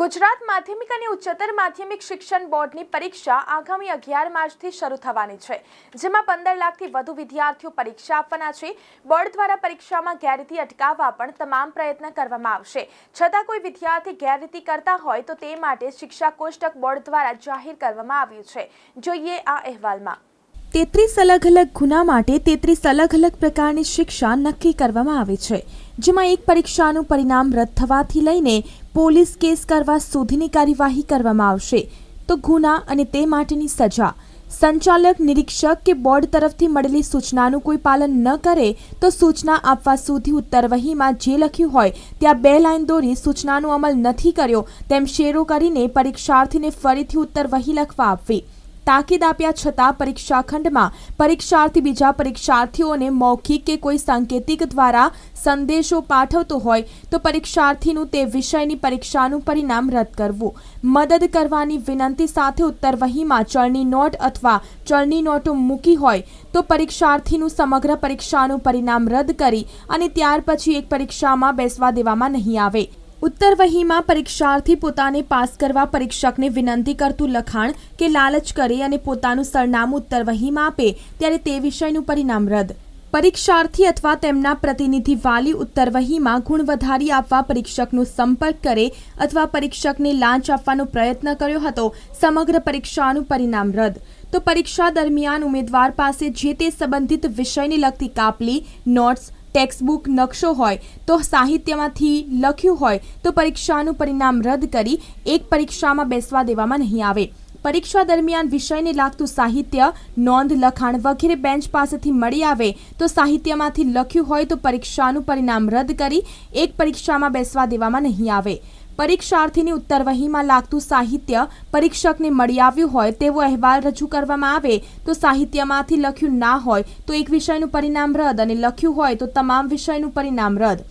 ગુજરાત માધ્યમિક અને ઉચ્ચતર માધ્યમિક શિક્ષણ બોર્ડની પરીક્ષા આગામી અગિયાર માર્ચથી શરૂ થવાની છે, જેમાં પંદર લાખથી વધુ વિદ્યાર્થીઓ પરીક્ષા આપવાના છે. બોર્ડ દ્વારા પરીક્ષામાં ગેરરીતિ અટકાવવા પણ તમામ પ્રયત્ન કરવામાં આવશે. છતાં કોઈ વિદ્યાર્થી ગેરરીતિ કરતા હોય તો તે માટે શિક્ષા કોષ્ટક બોર્ડ દ્વારા જાહેર કરવામાં આવ્યું છે. જોઈએ આ અહેવાલમાં. તેત્રીસ અલગ અલગ ગુના માટે તેત્રીસ અલગ અલગ પ્રકારની શિક્ષા નક્કી કરવામાં આવે છે, જેમાં એક પરીક્ષાનું પરિણામ રદ થવાથી લઈને પોલીસ કેસ કરવા સુધીની કાર્યવાહી કરવામાં આવશે. તો ગુના અને તે માટેની સજા. સંચાલક, નિરીક્ષક કે બોર્ડ તરફથી મળેલી સૂચનાનું કોઈ પાલન ન કરે તો સૂચના આપવા સુધી ઉત્તરવહીમાં જે લખ્યું હોય ત્યાં બે લાઈન દોરી સૂચનાનો અમલ નથી કર્યો, તેમ શેરો કરીને પરીક્ષાર્થીને ફરીથી ઉત્તરવહી લખવા આપવી. તાકીદ આપ્યા છતાં પરીક્ષા ખંડમાં પરીક્ષાર્થી બીજા પરીક્ષાર્થીઓને મૌખિક કે કોઈ સાંકેતિક દ્વારા સંદેશો પાઠવતો હોય તો પરીક્ષાર્થીનું તે વિષયની પરીક્ષાનું પરિણામ રદ કરવું. મદદ કરવાની વિનંતી સાથે ઉત્તર વહીમાં ચલણી નોટ અથવા ચલણી નોટો મૂકી હોય તો પરીક્ષાર્થીનું સમગ્ર પરીક્ષાનું પરિણામ રદ કરી અને ત્યાર પછી એક પરીક્ષામાં બેસવા દેવામાં નહીં આવે. ઉત્તરવહીમાં પરીક્ષાર્થી પોતાને પાસ કરવા પરીક્ષકને વિનંતી કરતું લખાણ કે લાલચ કરે અને પોતાનું સરનામું ઉત્તરવહીમાં આપે ત્યારે તે વિષયનું પરિણામ રદ. પરીક્ષાર્થી અથવા તેમના પ્રતિનિધિ વાલી ઉત્તરવહીમાં ગુણ વધારી આપવા પરીક્ષકનો સંપર્ક કરે અથવા પરીક્ષકને લાંચ આપવાનો પ્રયત્ન કર્યો હતો, સમગ્ર પરીક્ષાનું પરિણામ રદ. તો પરીક્ષા દરમિયાન ઉમેદવાર પાસે જે તે સંબંધિત વિષયને લગતી કાપલી, નોટ્સ ટેક્સ્ટબુક નકશો હોય તો સાહિત્યમાંથી લખ્યું હોય તો પરીક્ષાનું પરિણામ રદ કરી એક પરીક્ષામાં બેસવા દેવામાં નહીં આવે. પરીક્ષા દરમિયાન વિષયને લાગતું સાહિત્ય નોંધ, લખાણ વગેરે બેન્ચ પાસેથી મળી આવે તો સાહિત્યમાંથી લખ્યું હોય તો પરીક્ષાનું પરિણામ રદ કરી એક પરીક્ષામાં બેસવા દેવામાં નહીં આવે. પરીક્ષાર્થીની ઉત્તરવહીમાં લાગતું સાહિત્ય પરીક્ષકને મળી આવ્યું હોય તેવો અહેવાલ રજૂ કરવામાં આવે તો સાહિત્યમાંથી લખ્યું ના હોય તો એક વિષયનું પરિણામ રદ અને લખ્યું હોય તો તમામ વિષયનું પરિણામ રદ.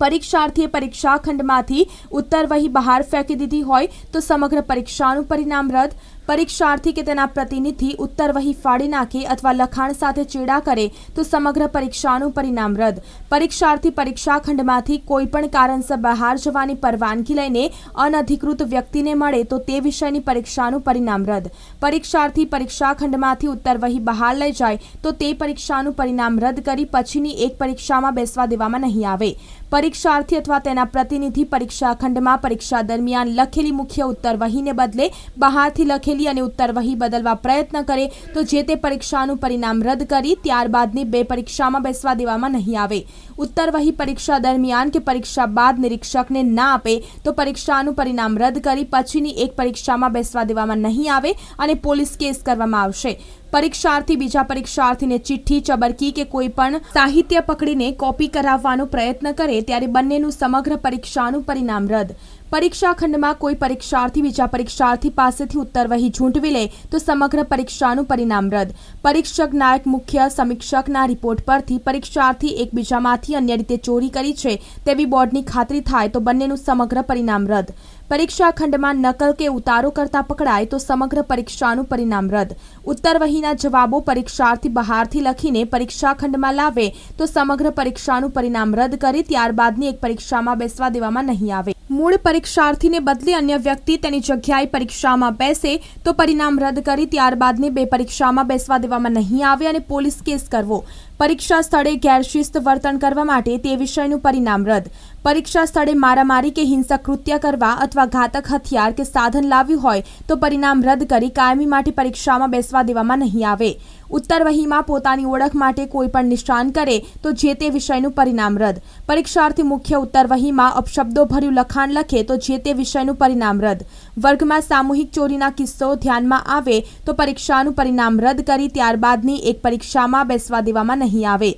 પરીક્ષાર્થીએ પરીક્ષા ખંડમાંથી ઉત્તરવહી બહાર ફેંકી દીધી હોય તો સમગ્ર પરીક્ષાનું પરિણામ રદ. પરીક્ષાર્થી કે તેના પ્રતિનિધિ ઉત્તર વહી ફાડી નાખે અથવા લખાણ સાથે ચેડા કરે તો સમગ્ર પરીક્ષાનું પરિણામ રદ. પરીક્ષાર્થી પરીક્ષા ખંડમાંથી કોઈપણ કારણસર બહાર જવાની પરવાનગી લઈને અનધિકૃત વ્યક્તિને મળે તો તે વિષયની પરીક્ષાનું પરિણામ રદ. પરીક્ષાર્થી પરીક્ષા ખંડમાંથી ઉત્તરવહી બહાર લઈ જાય તો તે પરીક્ષાનું પરિણામ રદ કરી પછીની એક પરીક્ષામાં બેસવા દેવામાં નહીં આવે. પરીક્ષાર્થી અથવા તેના પ્રતિનિધિ પરીક્ષા ખંડમાં પરીક્ષા દરમિયાન લખેલી મુખ્ય ઉત્તર વહીને બદલે બહારથી લખેલી અને ઉત્તરવહી બદલવા પ્રયત્ન કરે તો જે તે પરીક્ષાનું પરિણામ રદ કરી ત્યારબાદની બે પરીક્ષામાં બેસવા દેવામાં નહીં આવે. ઉત્તરવહી પરીક્ષા દરમિયાન કે પરીક્ષા બાદ નિરીક્ષકને ના આપે તો પરીક્ષાનું પરિણામ રદ કરી પછીની એક પરીક્ષામાં બેસવા દેવામાં નહીં આવે અને પોલીસ કેસ કરવામાં આવશે. પરીક્ષાર્થી બીજા પરીક્ષાર્થીને ચિઠ્ઠી, ચબરકી કે કોઈ પણ સાહિત્ય પકડીને કોપી કરાવવાનો પ્રયત્ન કરે ત્યારે બંનેનું સમગ્ર પરીક્ષાનું પરિણામ રદ. પરીક્ષા ખંડમાં કોઈ પરીક્ષાર્થી બીજા પરીક્ષાર્થી પાસેથી ઉત્તર વહી ઝૂંટવી લે, તો સમગ્ર પરીક્ષાનું પરિણામ રદ. પરીક્ષક નાયક મુખ્ય સમીક્ષકના રિપોર્ટ પરથી પરીક્ષાર્થી એકબીજામાંથી અન્ય રીતે ચોરી કરી છે તેવી બોર્ડની ખાતરી થાય તો બંનેનું સમગ્ર પરિણામ રદ. પરીક્ષા ખંડમાં નકલ કે ઉતારો કરતા પકડાય તો સમગ્ર પરીક્ષાનું પરિણામ રદ. ઉત્તર વહીના જવાબો પરીક્ષાર્થી બહારથી લખીને પરીક્ષા ખંડમાં લાવે તો સમગ્ર પરીક્ષાનું પરિણામ રદ કરી, ત્યારબાદની એક પરીક્ષામાં બેસવા દેવામાં નહીં આવે. મૂળ પરીક્ષાર્થીને બદલે અન્ય વ્યક્તિ તેની જગ્યાએ પરીક્ષામાં બેસે તો પરિણામ રદ કરી ત્યારબાદની બે પરીક્ષામાં બેસવા દેવામાં નહીં આવે અને પોલીસ કેસ કરવો. પરીક્ષા સ્થળે ગેરશિસ્ત વર્તન કરવા માટે તે વિષયનું પરિણામ રદ. પરીક્ષા સ્થળે મારામારી કે હિંસક કૃત્ય કરવા અથવા ઘાતક હથિયાર કે સાધન લાવ્યું હોય તો પરિણામ રદ કરી કાયમી માટે પરીક્ષામાં બેસવા દેવામાં નહીં આવે. ઉત્તર વહીમાં પોતાની ઓળખ માટે કોઈ પણ નિશાન કરે તો જે તે વિષયનું પરિણામ રદ. પરીક્ષાર્થી મુખ્ય ઉત્તર વહીમાં અપશબ્દો ભર્યું લખાણ લખે તો જે તે વિષયનું પરિણામ રદ. વર્ગમાં સામૂહિક ચોરીના કિસ્સો ધ્યાનમાં આવે તો પરીક્ષાનું પરિણામ રદ કરી ત્યારબાદની એક પરીક્ષામાં બેસવા દેવામાં નહીં આવે.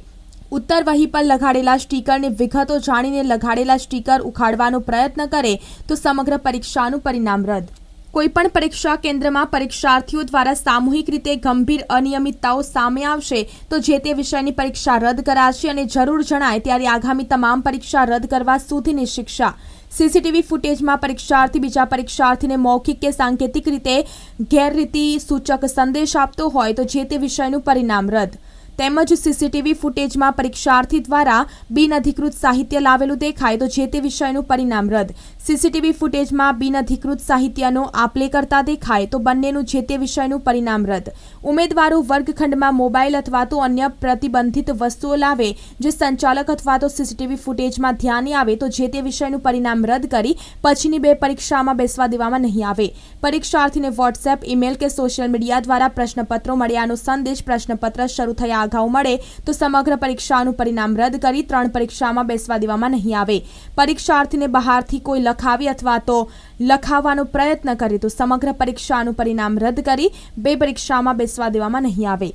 ઉત્તર વહી પર લગાડેલા સ્ટીકરની વિગતો જાણીને લગાડેલા સ્ટીકર ઉખાડવાનો પ્રયત્ન કરે તો સમગ્ર પરીક્ષાનું પરિણામ રદ. કોઈપણ પરીક્ષા કેન્દ્રમાં પરીક્ષાર્થીઓ દ્વારા સામૂહિક રીતે ગંભીર અનિયમિતતાઓ સામે આવશે તો જે તે વિષયની પરીક્ષા રદ કરાશે અને જરૂર જણાય ત્યારે આગામી તમામ પરીક્ષા રદ કરવા સુધીની શિક્ષા. સીસીટીવી ફૂટેજમાં પરીક્ષાર્થી બીજા પરીક્ષાર્થીને મૌખિક કે સાંકેતિક રીતે ગેરરીતિ સૂચક સંદેશ આપતો હોય તો જે તે વિષયનું પરિણામ રદ. તેમજ સીસીટીવી ફૂટેજમાં પરીક્ષાર્થી દ્વારા બિનઅધિકૃત સાહિત્ય લાવેલું દેખાય તો જે તે વિષયનું પરિણામ રદ. સીસીટીવી ફૂટેજમાં બિનઅધિકૃત સાહિત્યનો આપલે કરતા દેખાય તો બંનેનું જે તે વિષયનું પરિણામ રદ. ઉમેદવારો વર્ગખંડમાં મોબાઈલ અથવા તો અન્ય પ્રતિબંધિત વસ્તુઓ લાવે, જે સંચાલક અથવા તો સીસીટીવી ફૂટેજમાં ધ્યાને આવે તો જે તે વિષયનું પરિણામ રદ કરી પછીની બે પરીક્ષામાં બેસવા દેવામાં નહીં આવે. પરીક્ષાર્થીને વોટ્સએપ, ઈમેલ કે સોશિયલ મીડિયા દ્વારા પ્રશ્નપત્રો મળ્યાનો સંદેશ પ્રશ્નપત્ર શરૂ થયા અગાઉ મળે તો સમગ્ર પરીક્ષાનું પરિણામ રદ કરી ત્રણ પરીક્ષામાં બેસવા દેવામાં નહીં આવે. પરીક્ષાર્થીને બહારથી કોઈ લખાવી અથવા તો લખાવવાનો પ્રયત્ન કરે તો સમગ્ર પરીક્ષાનું પરિણામ રદ કરી બે પરીક્ષામાં બેસવા દેવામાં નહીં આવે.